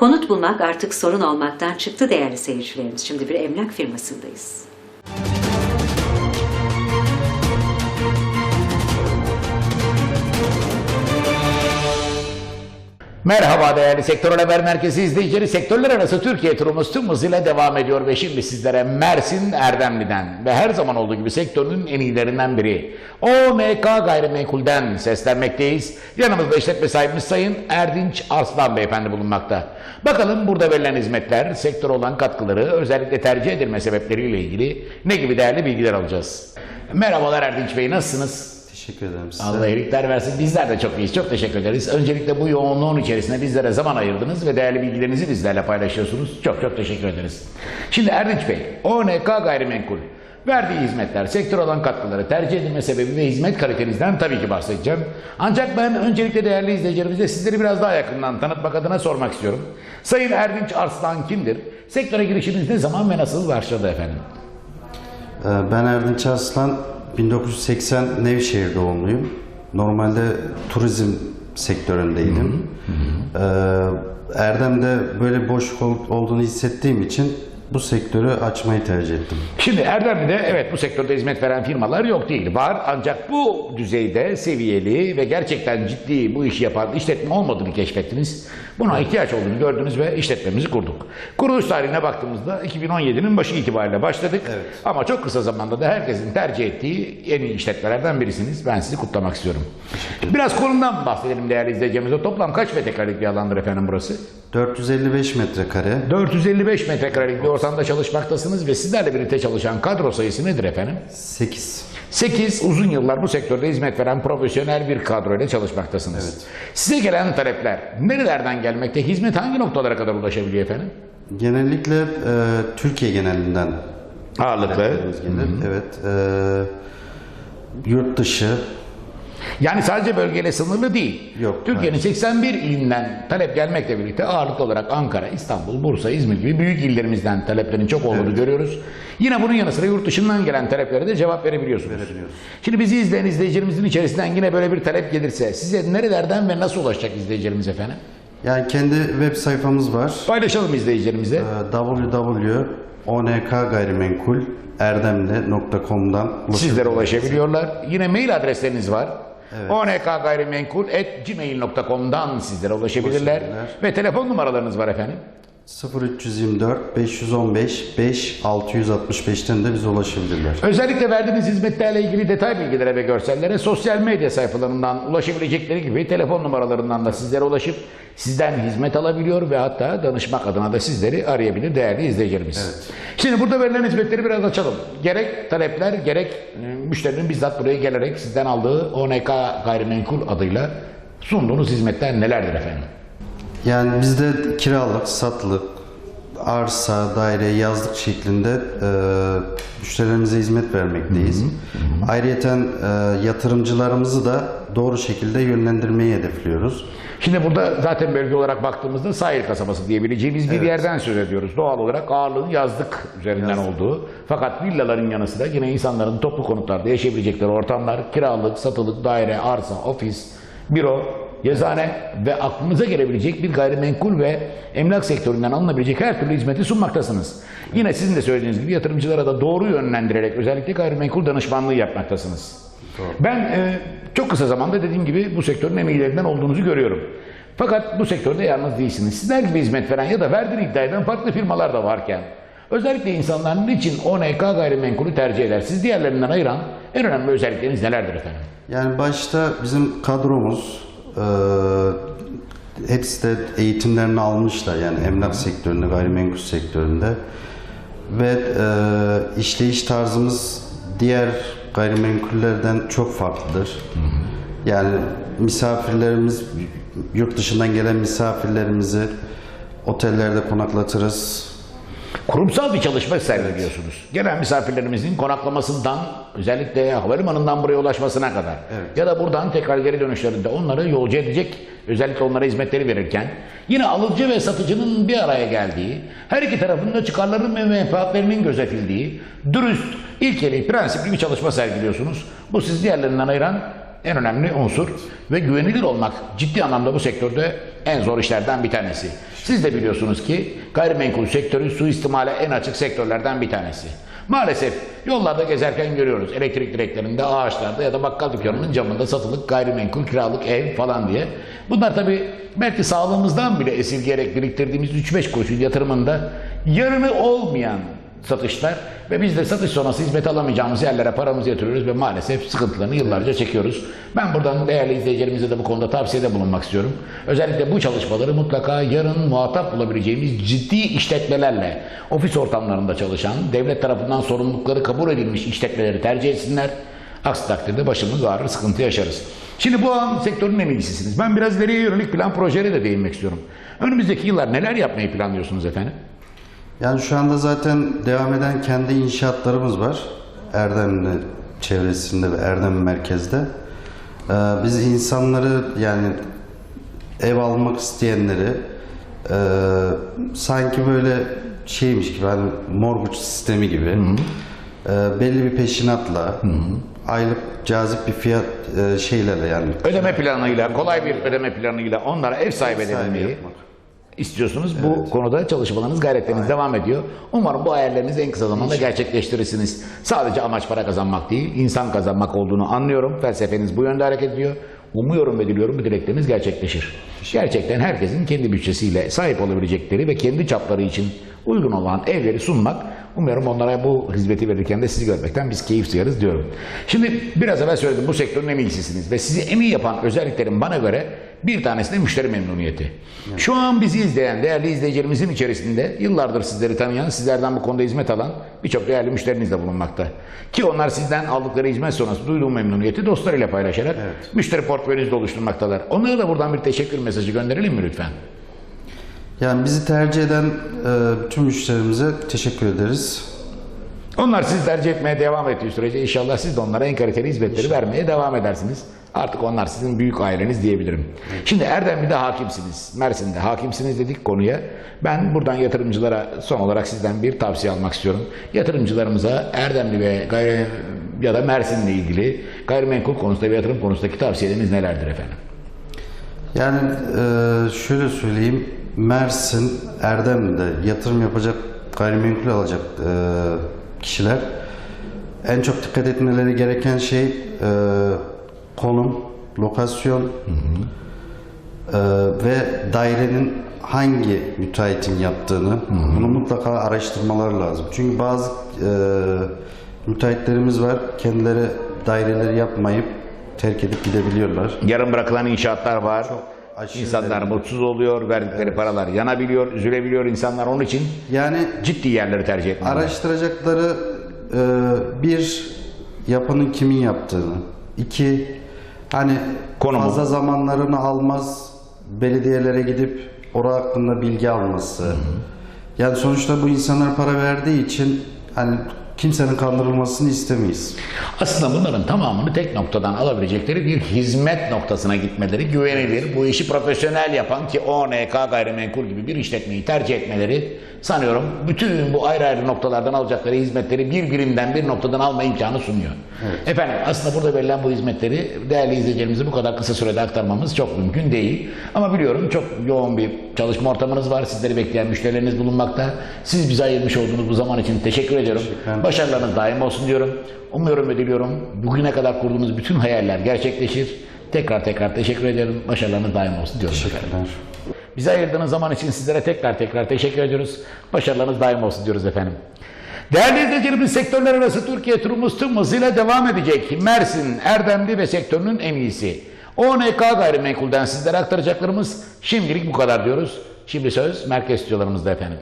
Konut bulmak artık sorun olmaktan çıktı değerli seyircilerimiz. Şimdi bir emlak firmasındayız. Merhaba değerli Sektör Haber Merkezi izleyicileri. Sektörler arası Türkiye turumuz tüm hızıyla devam ediyor ve şimdi sizlere Mersin Erdemli'den ve her zaman olduğu gibi sektörün en iyilerinden biri OMK Gayrimenkul'den seslenmekteyiz. Yanımızda işletme sahibimiz Sayın Erdinç Arslan Beyefendi bulunmakta. Bakalım burada verilen hizmetler, sektör olan katkıları, özellikle tercih edilme sebepleriyle ilgili ne gibi değerli bilgiler alacağız. Merhabalar Erdinç Bey nasılsınız? Teşekkür ederim size. Allah iyilikler versin. Bizler de çok iyiyiz. Çok teşekkür ederiz. Öncelikle bu yoğunluğun içerisinde bizlere zaman ayırdınız ve değerli bilgilerinizi bizlerle paylaşıyorsunuz. Çok çok teşekkür ederiz. Şimdi Erdinç Bey, ONK Gayrimenkul verdiği hizmetler, sektör olan katkıları, tercih edilme sebebi ve hizmet kalitenizden tabii ki bahsedeceğim. Ancak ben öncelikle değerli izleyicilerimize sizleri biraz daha yakından tanıtmak adına sormak istiyorum. Sayın Erdinç Arslan kimdir? Sektöre girişiniz ne zaman ve nasıl başladı efendim? Ee, Ben Erdinç Arslan, 1980 Nevşehir doğumluyum. Normalde turizm sektöründeydim. Ee, Erdem'de böyle boşluk ol- olduğunu hissettiğim için bu sektörü açmayı tercih ettim. Şimdi Erdemli'de evet bu sektörde hizmet veren firmalar yok değil. Var ancak bu düzeyde seviyeli ve gerçekten ciddi bu işi yapan işletme olmadığını keşfettiniz. Buna ihtiyaç olduğunu gördünüz ve işletmemizi kurduk. Kuruluş tarihine baktığımızda 2017'nin başı itibariyle başladık. Evet. Ama çok kısa zamanda da herkesin tercih ettiği en iyi işletmelerden birisiniz. Ben sizi kutlamak istiyorum. Biraz konumdan bahsedelim değerli izleyicilerimize. Toplam kaç metrekarelik bir alandır efendim burası? 455 metrekare. 455 metrekarelik bir ortamda çalışmaktasınız ve sizlerle birlikte çalışan kadro sayısı nedir efendim? 8. 8 uzun yıllar bu sektörde hizmet veren profesyonel bir kadroyla çalışmaktasınız. Size gelen talepler nerelerden gelmekte? Hizmet hangi noktalara kadar ulaşabiliyor efendim? Genellikle e, Türkiye genelinden Ağırlıklı. gelir. Evet. e, yurt dışı, Yani sadece bölgeyle sınırlı değil. Yok, Türkiye'nin 81 ilinden talep gelmekle birlikte ağırlıklı olarak Ankara, İstanbul, Bursa, İzmir gibi büyük illerimizden taleplerin çok olduğunu görüyoruz. Yine bunun yanı sıra yurt dışından gelen taleplere de cevap verebiliyorsunuz. Verebiliyoruz. Şimdi bizi izleyen izleyicilerimizin içerisinden yine böyle bir talep gelirse size nerelerden ve nasıl ulaşacak izleyicilerimiz efendim? yani kendi web sayfamız var. Paylaşalım izleyicilerimize. Ee, www.onkgayrimenkulerdemli.com'dan Sizlere ulaşabiliyorlar. Yine mail adresleriniz var. onkgayrimenkul.gmail.com'dan sizlere ulaşabilirler. Ulaşabilirler. Ve telefon numaralarınız var efendim. 0324 515 5 665'ten de bize ulaşabilirler. Özellikle verdiğiniz hizmetlerle ilgili detay bilgilere ve görsellere sosyal medya sayfalarından ulaşabilecekleri gibi telefon numaralarından da sizlere ulaşıp sizden hizmet alabiliyor ve hatta danışmak adına da sizleri arayabilir değerli izleyicilerimiz. Şimdi burada verilen hizmetleri biraz açalım. Gerek talepler gerek e, müşterinin bizzat buraya gelerek sizden aldığı ONK gayrimenkul adıyla sunduğunuz hizmetler nelerdir efendim? Yani bizde kiralık, satılık, arsa, daire, yazlık şeklinde e, müşterilerimize hizmet vermekteyiz. Ayrıca yatırımcılarımızı da doğru şekilde yönlendirmeyi hedefliyoruz. Şimdi burada zaten bölge olarak baktığımızda sahil kasabası diyebileceğimiz bir yerden söz ediyoruz. Doğal olarak ağırlığın yazlık üzerinden olduğu. Fakat villaların yanı sıra yine insanların toplu konutlarda yaşayabilecekleri ortamlar, kiralık, satılık, daire, arsa, ofis, büro, yazıhane ve aklınıza gelebilecek bir gayrimenkul ve emlak sektöründen alınabilecek her türlü hizmeti sunmaktasınız. Yine sizin de söylediğiniz gibi yatırımcılara da doğru yönlendirerek özellikle gayrimenkul danışmanlığı yapmaktasınız. Ben e, çok kısa zamanda dediğim gibi bu sektörün en iyilerinden olduğunuzu görüyorum. Fakat bu sektörde yalnız değilsiniz. Sizler gibi hizmet veren ya da verdiğini iddia eden farklı firmalar da varken özellikle insanlar niçin ONK gayrimenkulü tercih eder? Siz diğerlerinden ayıran en önemli özellikleriniz nelerdir efendim? Yani başta bizim kadromuz e, hepsi de eğitimlerini almışlar yani emlak sektöründe, gayrimenkul sektöründe ve e, işleyiş tarzımız diğer gayrimenkullerden çok farklıdır. Yani misafirlerimiz, yurt dışından gelen misafirlerimizi otellerde konaklatırız. Kurumsal bir çalışma sergiliyorsunuz. Gelen misafirlerimizin konaklamasından özellikle havalimanından buraya ulaşmasına kadar ya da buradan tekrar geri dönüşlerinde onları yolcu edecek özellikle onlara hizmetleri verirken yine alıcı ve satıcının bir araya geldiği, her iki tarafın da çıkarlarının ve menfaatlerinin gözetildiği, dürüst, ilkeli, prensipli bir çalışma sergiliyorsunuz. Bu sizi diğerlerinden ayıran en önemli unsur ve güvenilir olmak ciddi anlamda bu sektörde en zor işlerden bir tanesi. Siz de biliyorsunuz ki gayrimenkul sektörü suistimale en açık sektörlerden bir tanesi. Maalesef yollarda gezerken görüyoruz elektrik direklerinde, ağaçlarda ya da bakkal dükkanının camında satılık gayrimenkul, kiralık ev falan diye. Bunlar tabii belki sağlığımızdan bile esirgeyerek biriktirdiğimiz 3-5 kuruşun yatırımında yarını olmayan satışlar ve biz de satış sonrası hizmet alamayacağımız yerlere paramızı yatırıyoruz ve maalesef sıkıntılarını yıllarca çekiyoruz. Ben buradan değerli izleyicilerimize de bu konuda tavsiyede bulunmak istiyorum. Özellikle bu çalışmaları mutlaka yarın muhatap bulabileceğimiz ciddi işletmelerle, ofis ortamlarında çalışan, devlet tarafından sorumlulukları kabul edilmiş işletmeleri tercih etsinler. Aksi takdirde başımız ağrır, sıkıntı yaşarız. Şimdi bu an sektörün en iyisisiniz. Ben biraz ileriye yönelik plan projelere de değinmek istiyorum. Önümüzdeki yıllar neler yapmayı planlıyorsunuz efendim? Yani şu anda zaten devam eden kendi inşaatlarımız var. Erdemli çevresinde ve Erdem merkezde. Ee, biz insanları yani ev almak isteyenleri e, sanki böyle şeymiş gibi hani mortgage sistemi gibi e, belli bir peşinatla aylık cazip bir fiyat e, şeylerle yani Ödeme planıyla, kolay bir ödeme planıyla onlara ev sahibi sahibi edilmeyi istiyorsunuz. Bu konuda çalışmalarınız, gayretleriniz devam ediyor. Umarım bu hayallerinizi en kısa zamanda gerçekleştirirsiniz. Sadece amaç para kazanmak değil, insan kazanmak olduğunu anlıyorum. Felsefeniz bu yönde hareket ediyor. Umuyorum ve diliyorum bu dilekleriniz gerçekleşir. Gerçekten herkesin kendi bütçesiyle sahip olabilecekleri ve kendi çapları için uygun olan evleri sunmak. Umuyorum onlara bu hizmeti verirken de sizi görmekten biz keyif duyarız diyorum. Şimdi biraz evvel söyledim bu sektörün en iyisisiniz ve sizi en iyi yapan özelliklerin bana göre bir tanesi de müşteri memnuniyeti. Şu an bizi izleyen değerli izleyicilerimizin içerisinde yıllardır sizleri tanıyan, sizlerden bu konuda hizmet alan birçok değerli müşteriniz de bulunmakta. Ki onlar sizden aldıkları hizmet sonrası duyduğu memnuniyeti dostlarıyla paylaşarak müşteri portföyünüzü oluşturmaktalar. Onlara da buradan bir teşekkür mesajı gönderelim mi lütfen? Yani bizi tercih eden e, tüm müşterimize teşekkür ederiz. Onlar sizi tercih etmeye devam ettiği sürece inşallah siz de onlara en kaliteli hizmetleri vermeye devam edersiniz. Artık onlar sizin büyük aileniz diyebilirim. Şimdi Erdemli'de hakimsiniz. Mersin'de hakimsiniz dedik konuya. Ben buradan yatırımcılara son olarak sizden bir tavsiye almak istiyorum. Yatırımcılarımıza Erdemli ve gayri ya da Mersin'le ilgili gayrimenkul konusunda ve yatırım konusundaki tavsiyeleriniz nelerdir efendim? Yani e, şöyle söyleyeyim, Mersin, Erdemli'de yatırım yapacak, gayrimenkul alacak e, kişiler en çok dikkat etmeleri gereken şey e, konum, lokasyon e, ve dairenin hangi müteahhitin yaptığını bunu mutlaka araştırmalar lazım. Çünkü bazı e, müteahhitlerimiz var, kendileri daireleri yapmayıp terk edip gidebiliyorlar. Yarım bırakılan inşaatlar var. Aşırı İnsanlar derecede. mutsuz oluyor, verdikleri paralar yanabiliyor, üzülebiliyor insanlar. Onun için Yani ciddi yerleri tercih etmeliler. Araştıracakları e, bir yapının kimin yaptığını, iki hani Konumu. fazla zamanlarını almaz belediyelere gidip orada hakkında bilgi alması. Yani sonuçta bu insanlar para verdiği için hani kimsenin kandırılmasını istemeyiz. Aslında bunların tamamını tek noktadan alabilecekleri bir hizmet noktasına gitmeleri, güvenilir, bu işi profesyonel yapan ki ONK gayrimenkul gibi bir işletmeyi tercih etmeleri sanıyorum bütün bu ayrı ayrı noktalardan alacakları hizmetleri birbirinden bir noktadan alma imkanı sunuyor. Efendim aslında burada verilen bu hizmetleri değerli izleyicilerimize bu kadar kısa sürede aktarmamız çok mümkün değil. Ama biliyorum çok yoğun bir çalışma ortamınız var. Sizleri bekleyen müşterileriniz bulunmakta. Siz bize ayırmış olduğunuz bu zaman için teşekkür ediyorum. ederim. Başarılarınız daim olsun diyorum. Umuyorum ve diliyorum bugüne kadar kurduğunuz bütün hayaller gerçekleşir. Tekrar tekrar teşekkür ederim. Başarılarınız daim olsun diyorum efendim. Teşekkürler. Bize ayırdığınız zaman için sizlere tekrar tekrar teşekkür ediyoruz. Başarılarınız daim olsun diyoruz efendim. Değerli izleyicilerimiz sektörler arası Türkiye turumuz tüm hızıyla devam edecek. Mersin, Erdemli ve sektörünün en iyisi. ONK gayrimenkulden sizlere aktaracaklarımız şimdilik bu kadar diyoruz. Şimdi söz merkez stüdyolarımızda efendim.